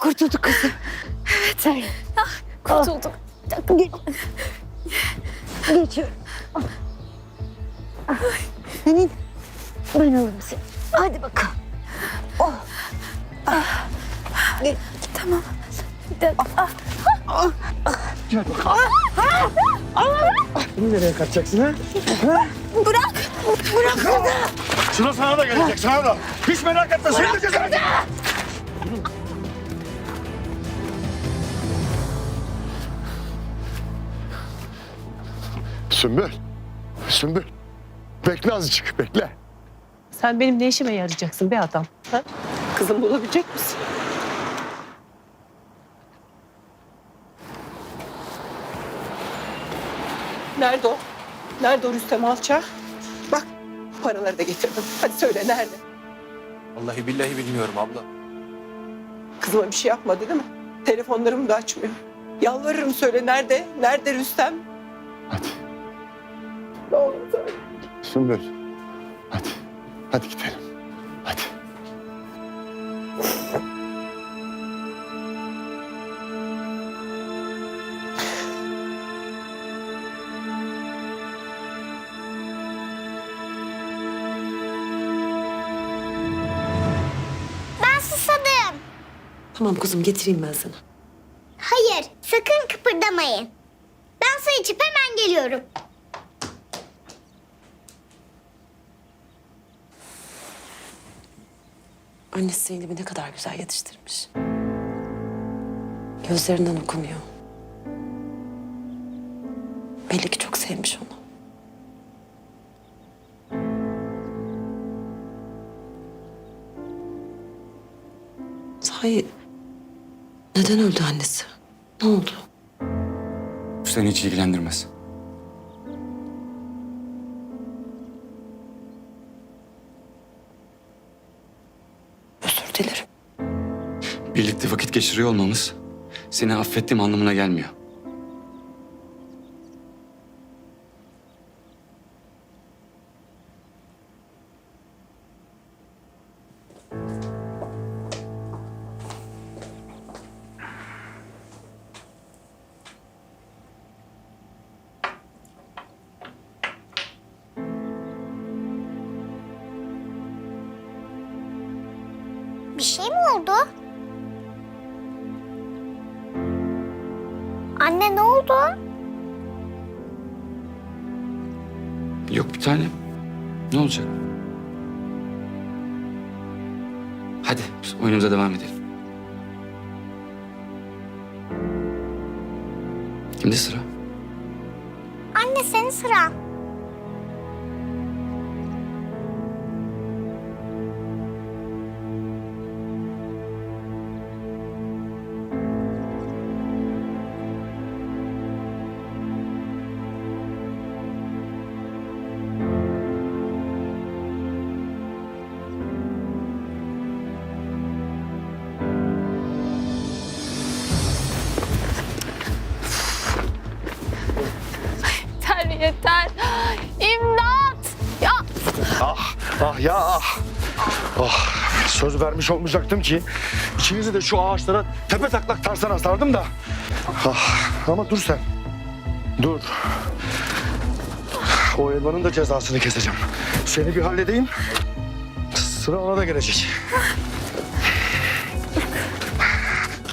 kurtulduk kızım. Evet. Sen Kurtulduk. geç. Geçiyorum. Senin ben alırım seni. Hadi bakalım. Oh. Geç. Tamam. Bir dakika. Ah, Şimdi nereye kaçacaksın ha? ha? bırak. Bırak kızı. Sıra sana da gelecek sana da. Hiç merak etme seni de Sümbül. Sümbül. Bekle azıcık bekle. Sen benim ne işime yarayacaksın be adam? Ha? Kızımı bulabilecek misin? Nerede o? Nerede o Rüstem Alça? Bak paraları da getirdim. Hadi söyle nerede? Vallahi billahi bilmiyorum abla. Kızıma bir şey yapmadı değil mi? Telefonlarımı da açmıyor. Yalvarırım söyle nerede? Nerede Rüstem? Hadi Ne olur söyle. Sümbül. Hadi. Hadi gidelim. Hadi. Ben susadım. Tamam kuzum getireyim ben sana. Hayır, sakın kıpırdamayın. Ben su içip hemen geliyorum. Annesi Zeynep'i ne kadar güzel yetiştirmiş. Gözlerinden okunuyor. Belli ki çok sevmiş onu. Sahi neden öldü annesi? Ne oldu? Bu seni hiç ilgilendirmez. Birlikte vakit geçiriyor olmamız seni affettiğim anlamına gelmiyor. Bir şey mi oldu? Anne ne oldu? Yok bir tane. Ne olacak? Hadi biz oyunumuza devam edelim. Kimde sıra? Anne senin sıran. Ah, ya ah. Ah, söz vermiş olmayacaktım ki ikinizi de şu ağaçlara tepe taklak tarzan asardım da. Ah, ama dur sen. Dur. O elmanın da cezasını keseceğim. Seni bir halledeyim. Sıra ona da gelecek.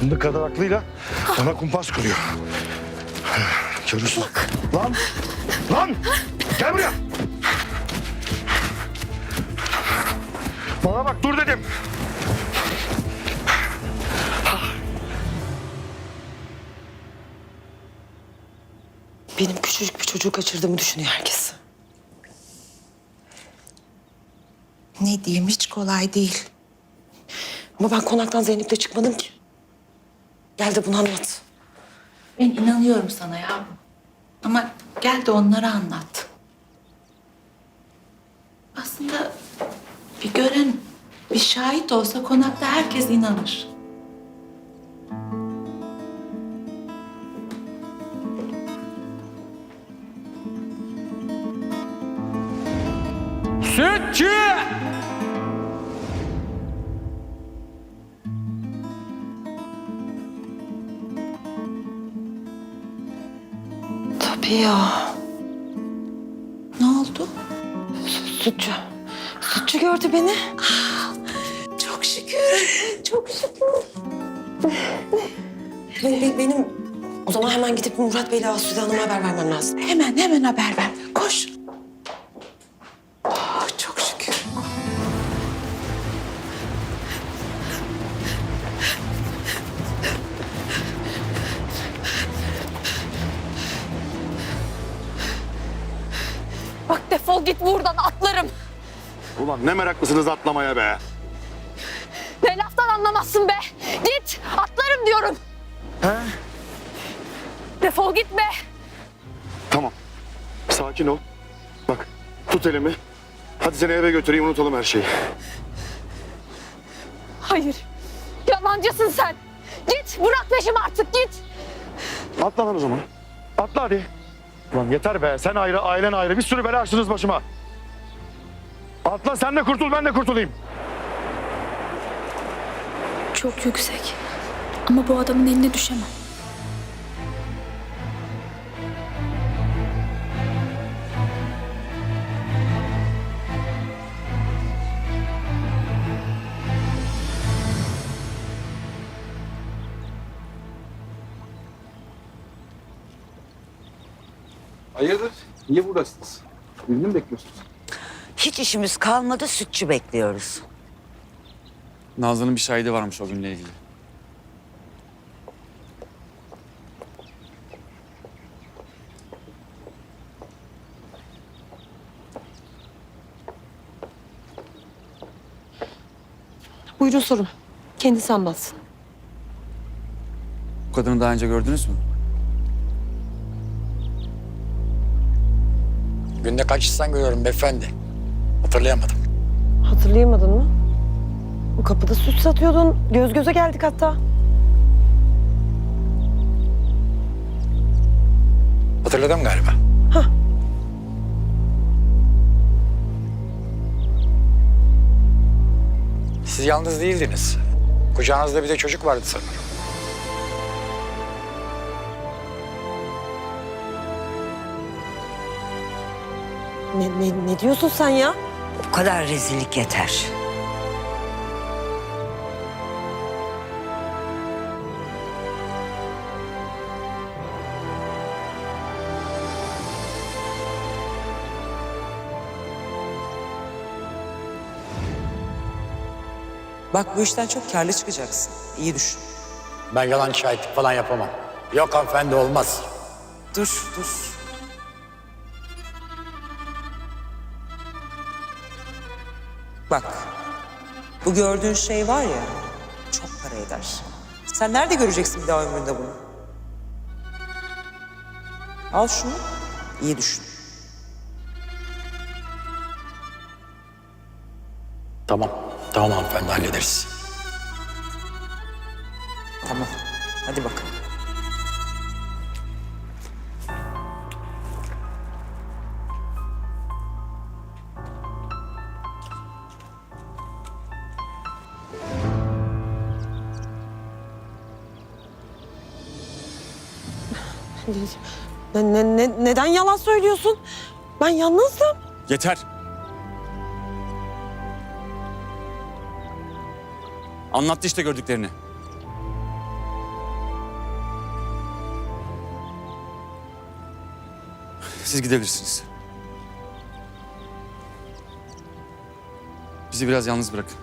Fındık kadar aklıyla bana kumpas kuruyor. Görürsün. Lan! Lan! Gel buraya! Bana bak dur dedim. Benim küçücük bir çocuğu kaçırdığımı düşünüyor herkes. Ne diyeyim hiç kolay değil. Ama ben konaktan Zeynep'le çıkmadım ki. Gel de bunu anlat. Ben inanıyorum sana yavrum. Ama gel de onlara anlat. Aslında Gören bir şahit olsa konakta herkes inanır. Sütçü! Tabii ya. Ne oldu? Sütçü. Sütçü gördü beni. Çok şükür. Çok şükür. Benim, benim o zaman hemen gidip Murat Bey'le Asude Hanım'a haber vermem lazım. Hemen hemen haber ver. Koş. Oh, çok şükür. Bak defol git buradan. Ulan ne meraklısınız atlamaya be. Ne laftan anlamazsın be. Git atlarım diyorum. He? Defol git be. Tamam. Sakin ol. Bak tut elimi. Hadi seni eve götüreyim unutalım her şeyi. Hayır. Yalancısın sen. Git bırak peşimi artık git. Atla lan o zaman. Atla hadi. Ulan yeter be. Sen ayrı, ailen ayrı. Bir sürü bela açtınız başıma. Atla sen de kurtul ben de kurtulayım. Çok yüksek. Ama bu adamın eline düşemem. Hayırdır? Niye buradasınız? Birini mi bekliyorsunuz? Hiç işimiz kalmadı, sütçü bekliyoruz. Nazlı'nın bir şahidi varmış o günle ilgili. Buyurun sorun. Kendisi anlatsın. Bu kadını daha önce gördünüz mü? Günde kaç insan görüyorum beyefendi. Hatırlayamadım. Hatırlayamadın mı? Bu kapıda süt satıyordun. Göz göze geldik hatta. Hatırladım galiba. Hah. Siz yalnız değildiniz. Kucağınızda bir de çocuk vardı sanırım. Ne, ne, ne diyorsun sen ya? Bu kadar rezillik yeter. Bak bu işten çok karlı çıkacaksın. İyi düşün. Ben yalan şahitlik falan yapamam. Yok hanımefendi olmaz. Dur, dur. Bu gördüğün şey var ya, çok para eder. Sen nerede göreceksin bir daha ömründe bunu? Al şunu, iyi düşün. Tamam. Tamam hanımefendi hallederiz. Tamam, hadi bakalım. Ne, ne, ne- neden yalan söylüyorsun? Ben yalnızdım. Yeter. Anlattı işte gördüklerini. Siz gidebilirsiniz. Bizi biraz yalnız bırakın.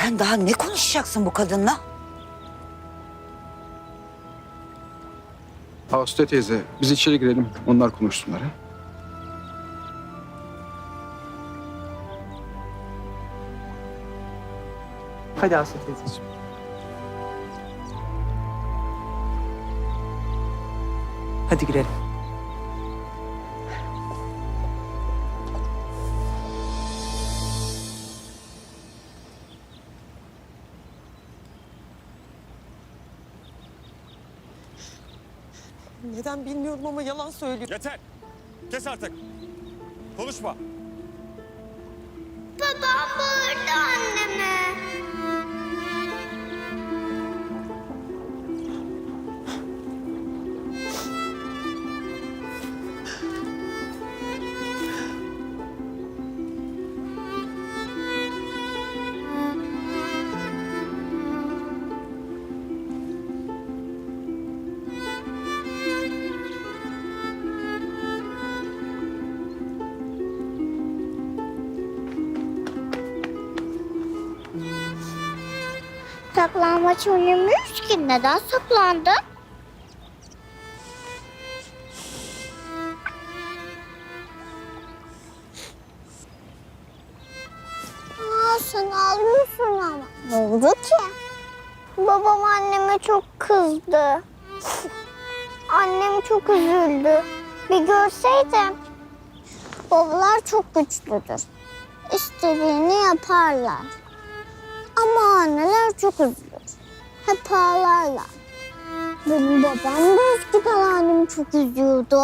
Sen daha ne konuşacaksın bu kadınla? Ağustos teyze biz içeri girelim. Onlar konuşsunlar. ha? Hadi Aslı teyzeciğim. Hadi girelim. Neden bilmiyorum ama yalan söylüyor. Yeter. Kes artık. Konuşma. Saklanmaç oynamıyoruz ki. Neden saklandı? Aa, sen ağlıyorsun ama. Ne oldu ki? Babam anneme çok kızdı. Annem çok üzüldü. Bir görseydim. Babalar çok güçlüdür. İstediğini yaparlar. Ama anneler çok üzülür. Hep ağlarlar. Benim babam da eskiden annemi çok üzüyordu.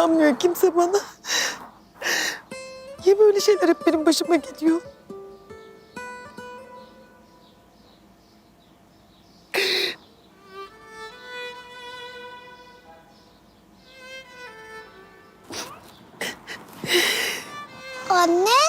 İnanmıyor kimse bana? Niye böyle şeyler hep benim başıma geliyor? Anne?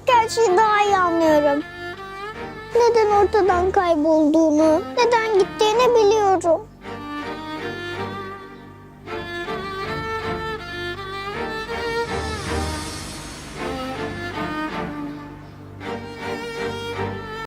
Artık her şeyi daha iyi anlıyorum. Neden ortadan kaybolduğunu, neden gittiğini biliyorum.